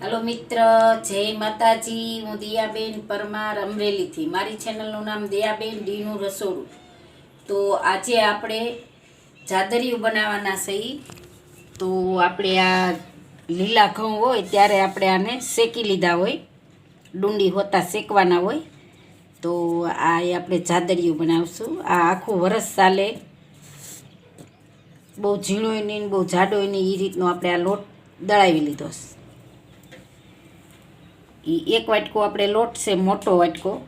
હાલો મિત્ર, જય માતાજી. હું દિયાબેન પરમાર અમરેલીથી. મારી ચેનલનું નામ દિયાબેન ડીનું રસોડું. તો આજે આપણે જાદરિયું બનાવવાના સહી તો આપણે આ લીલા ઘઉં હોય ત્યારે આપણે આને શેકી લીધા હોય. ડુંડી હોતા શેકવાના હોય. તો આ આપણે જાદરિયું બનાવશું. આ આખું વરસ ચાલે. બહુ ઝીણોય નહીં બહુ જાડોય નહીં એ રીતનો આપણે આ લોટ દળાવી લીધો છે. એ એક વાટકો આપણે લોટ છે, મોટો વાટકો,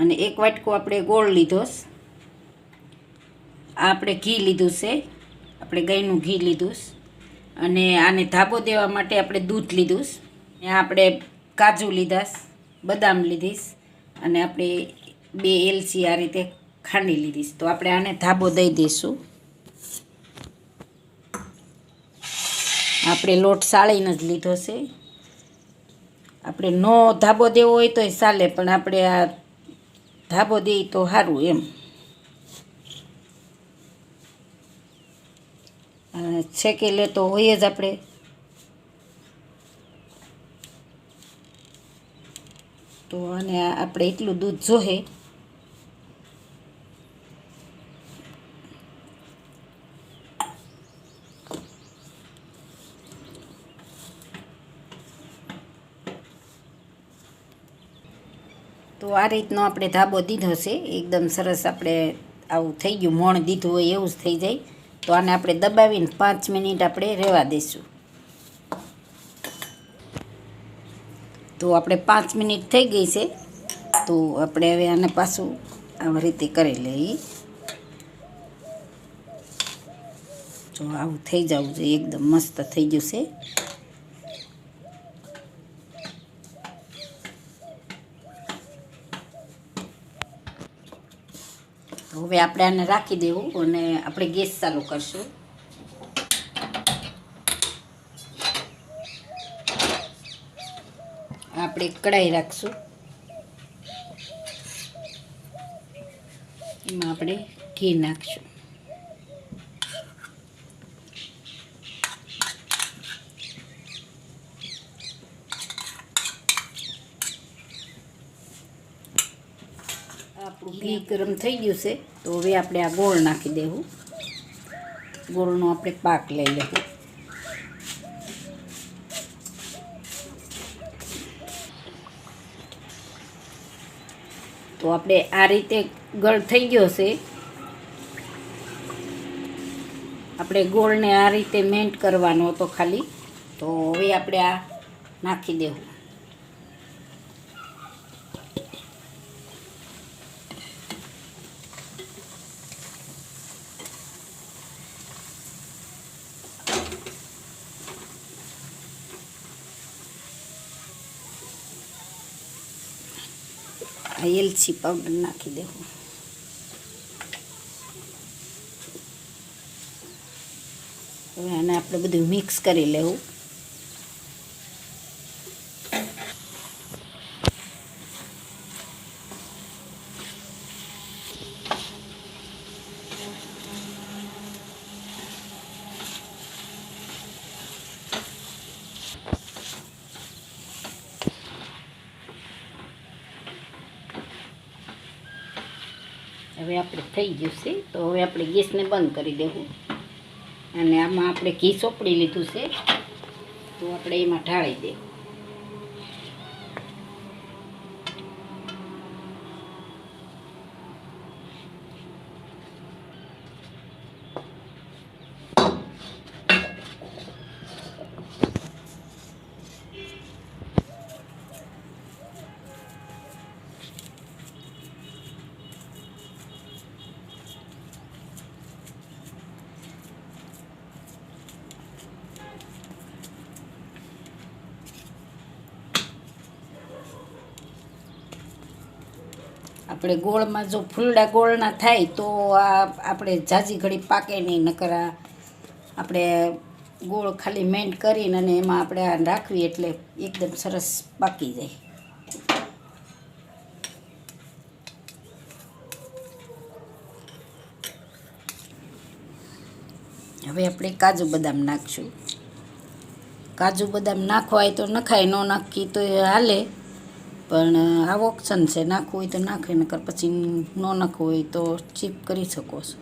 અને એક વાટકો આપણે ગોળ લીધો આ આપણે ઘી લીધું છે, આપણે ગાયનું ઘી લીધું અને આને ધાબો દેવા માટે આપણે દૂધ લીધું છે આપણે કાજુ લીધા બદામ લીધીશ અને આપણે બે એલચી આ રીતે ખાંડી લીધીશ તો આપણે આને ધાબો દઈ દઈશું. આપણે લોટ સાળીને જ લીધો છે. આપણે નો ધાબો દેવો હોય તોય ચાલે, પણ આપણે આ ધાબો દઈએ તો સારું એમ. છેકી લે તો હોય જ આપણે. તો અને આપણે એટલું દૂધ જોહે. તો આ રીતનો આપણે ધાબો દીધો છે. એકદમ સરસ આપણે આવું થઈ ગયું. મોણ દીધું હોય એવું જ થઈ જાય. તો આને આપણે દબાવીને પાંચ મિનિટ આપણે રહેવા દઈશું તો આપણે પાંચ મિનિટ થઈ ગઈ છે. તો આપણે હવે આને પાછું આવી રીતે કરી લઈએ. જો આવું થઈ જવું જોઈએ. એકદમ મસ્ત થઈ ગયું છે હવે આપણે આને રાખી દેવું અને આપણે ગેસ ચાલુ કરશું. આપણે કઢાઈ રાખશું. એમાં આપણે ઘી નાખશું. ઘી ગરમ થઈ ગયું છે, તો હવે આપણે આ ગોળ નાખી દેવું. ગોળનો આપણે પાક લઈ લેવું. તો આપણે આ રીતે ગળ થઈ ગયો છે. આપણે ગોળને આ રીતે મેન્ટ કરવાનો હતો ખાલી. તો હવે આપણે આ નાખી દેવું. આ એલચી પાવડર નાખી દેવું. હવે આને આપણે બધું મિક્સ કરી લેવું. હવે આપણે થઈ છે, તો હવે આપણે ગેસને બંધ કરી દેવું. અને આમાં આપણે ઘી સોપડી લીધું છે, તો આપણે એમાં ઢાળી દેવું. આપણે ગોળમાં જો ફૂલડા ગોળના થાય તો આ આપણે ઝાઝી ઘડી પાકે નહીં, નકર આપણે ગોળ ખાલી મેન્ટ કરીને અને એમાં આપણે આ રાખવી એટલે એકદમ સરસ પાકી જાય. હવે આપણે કાજુ બદામ નાખશું. કાજુ બદામ નાખવાય તો નખાય, ન નાખી તો એ હાલે. પણ આ ઓપ્શન છે, નાખવું હોય તો નાખે, નકર પછી ન નાખવું હોય તો ચીપ કરી શકો છો.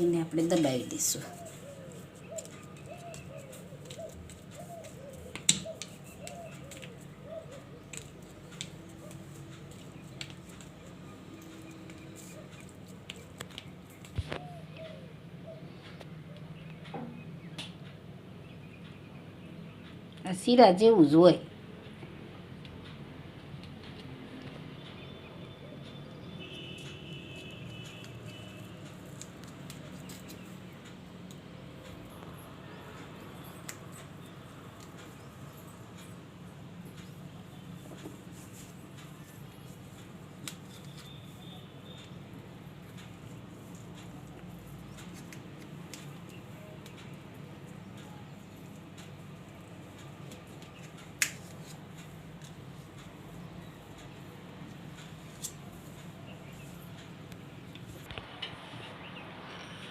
એને આપણે દબાવી દઈશું. આ શીરા જેવું જ હોય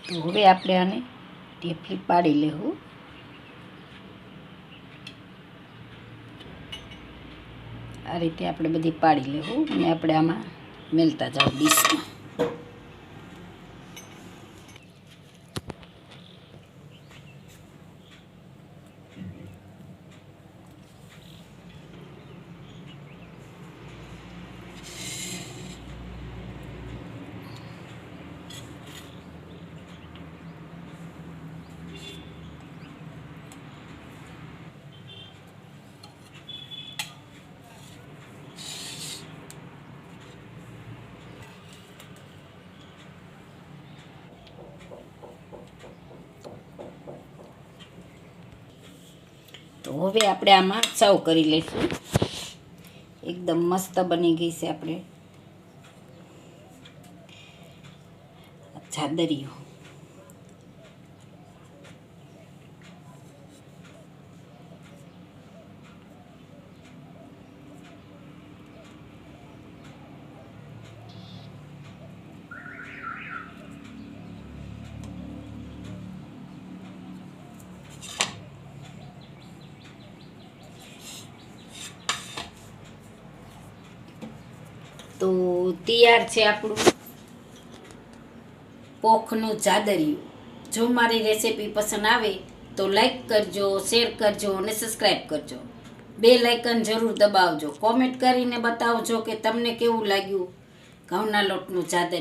તો હવે આપણે આને ઢેફલી પાડી લેવું. આ રીતે આપણે બધી પાડી લેવું અને આપણે આમાં મેલતા જાવ ડીશમાં. હવે આપણે આમાં સર્વ કરી લઈશું. એકદમ મસ્ત બની ગઈ છે આપણે. ચાદરીઓ. તો તૈયાર છે આપણું પોખનું ચાદરિયું. જો મારી રેસીપી પસંદ આવે તો લાઈક કરજો શેર કરજો અને સબસ્ક્રાઈબ કરજો. બે લાઇકન જરૂર દબાવજો. કોમેન્ટ કરીને બતાવજો કે તમને કેવું લાગ્યું ઘઉંના લોટનું ચાદરિયું.